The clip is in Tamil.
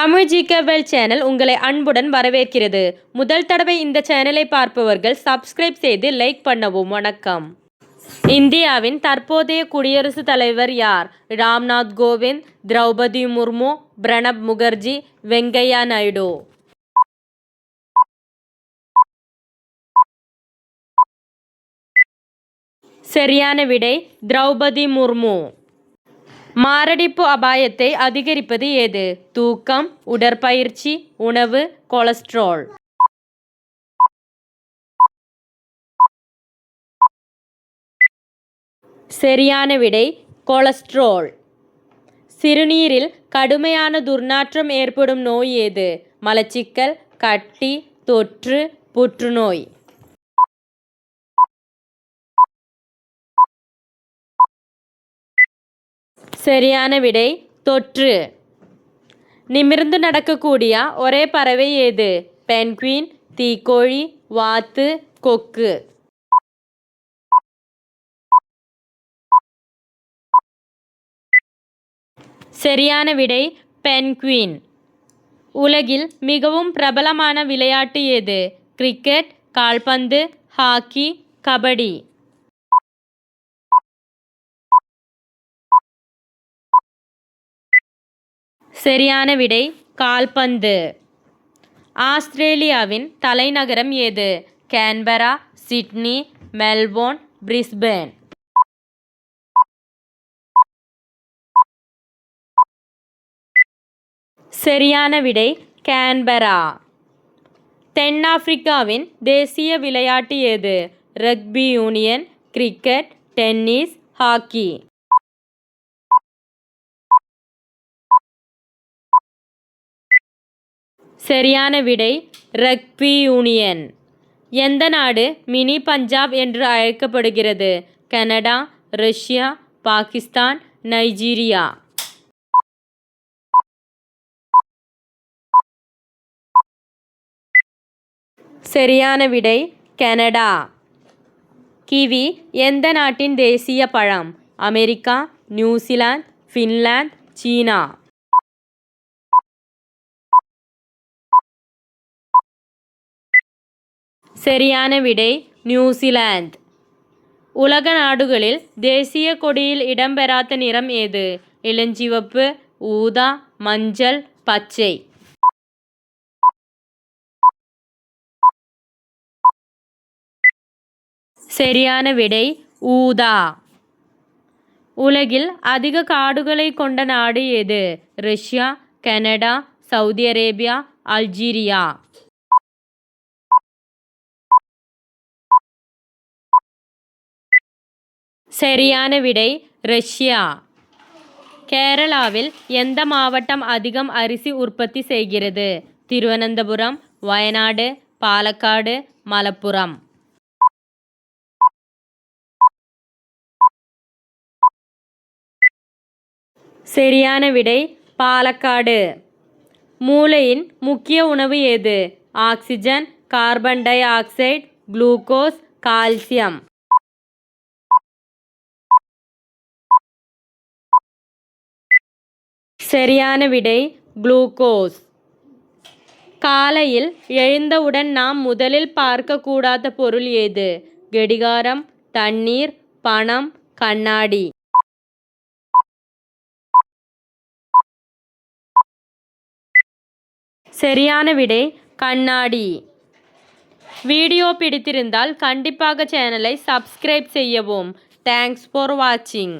தமிழ் ஜிகேவெல் சேனல் உங்களை அன்புடன் வரவேற்கிறது. முதல் தடவை இந்த சேனலை பார்ப்பவர்கள் சப்ஸ்கிரைப் செய்து லைக் பண்ணவும் வணக்கம். இந்தியாவின் தற்போதைய குடியரசுத் தலைவர் யார்? ராம்நாத் கோவிந்த் திரௌபதி முர்மு பிரணப் முகர்ஜி வெங்கையா நாயுடு. சரியான விடை திரௌபதி முர்மு. மாரடைப்பு அபாயத்தை அதிகரிப்பது எது தூக்கம் உடற்பயிற்சி உணவு கொலஸ்ட்ரால். சரியான விடை கொலஸ்ட்ரால். சிறுநீரில் கடுமையான துர்நாற்றம் ஏற்படும் நோய் எது மலச்சிக்கல் கட்டி தொற்று புற்றுநோய். சரியான விடை தொற்று. நிமிர்ந்து நடக்கக்கூடிய ஒரே பறவை ஏது? பென்குயின் தீக்கோழி வாத்து கொக்கு. சரியான விடை பென்குயின். உலகில் மிகவும் பிரபலமான விளையாட்டு எது கிரிக்கெட் கால்பந்து ஹாக்கி கபடி. சரியான விடை கால்பந்து. ஆஸ்திரேலியாவின் தலைநகரம் எது? Canberra Sydney Melbourne Brisbane. சரியான விடை கேன்பரா. தென்னாப்பிரிக்காவின் தேசிய விளையாட்டு எது? Rugby union cricket tennis hockey. சரியான விடை ரக்பி யூனியன் எந்த நாடு மினி பஞ்சாப் என்று அழைக்கப்படுகிறது? Canada Russia Pakistan Nigeria. சரியான விடை கனடா. கிவி எந்த நாட்டின் தேசிய பழம்? அமெரிக்கா நியூசிலாந்து ஃபின்லாந்து சீனா. சரியான விடை நியூசிலாந்து. உலக நாடுகளில் தேசிய கொடியில் இடம்பெறாத நிறம் ஏது? இளஞ்சிவப்பு ஊதா மஞ்சள் பச்சை. சரியான விடை ஊதா. உலகில் அதிக காடுகளை கொண்ட நாடு எது Russia Canada Saudi Arabia Algeria. சரியான விடை ரஷ்யா. கேரளாவில் எந்த மாவட்டம் அதிகம் அரிசி உற்பத்தி செய்கிறது? திருவனந்தபுரம் வயநாடு பாலக்காடு மலப்புரம். சரியான விடை பாலக்காடு. மூளையின் முக்கிய உணவு எது oxygen carbon dioxide glucose calcium. சரியான விடை குளுக்கோஸ். காலையில் எழுந்தவுடன் நாம் முதலில் பார்க்கக்கூடாத பொருள் ஏது? கடிகாரம் தண்ணீர் பணம் கண்ணாடி. சரியான விடை கண்ணாடி. வீடியோ பிடித்திருந்தால் கண்டிப்பாக சேனலை சப்ஸ்கிரைப் செய்யவும். தேங்க்ஸ் ஃபார் வாட்சிங்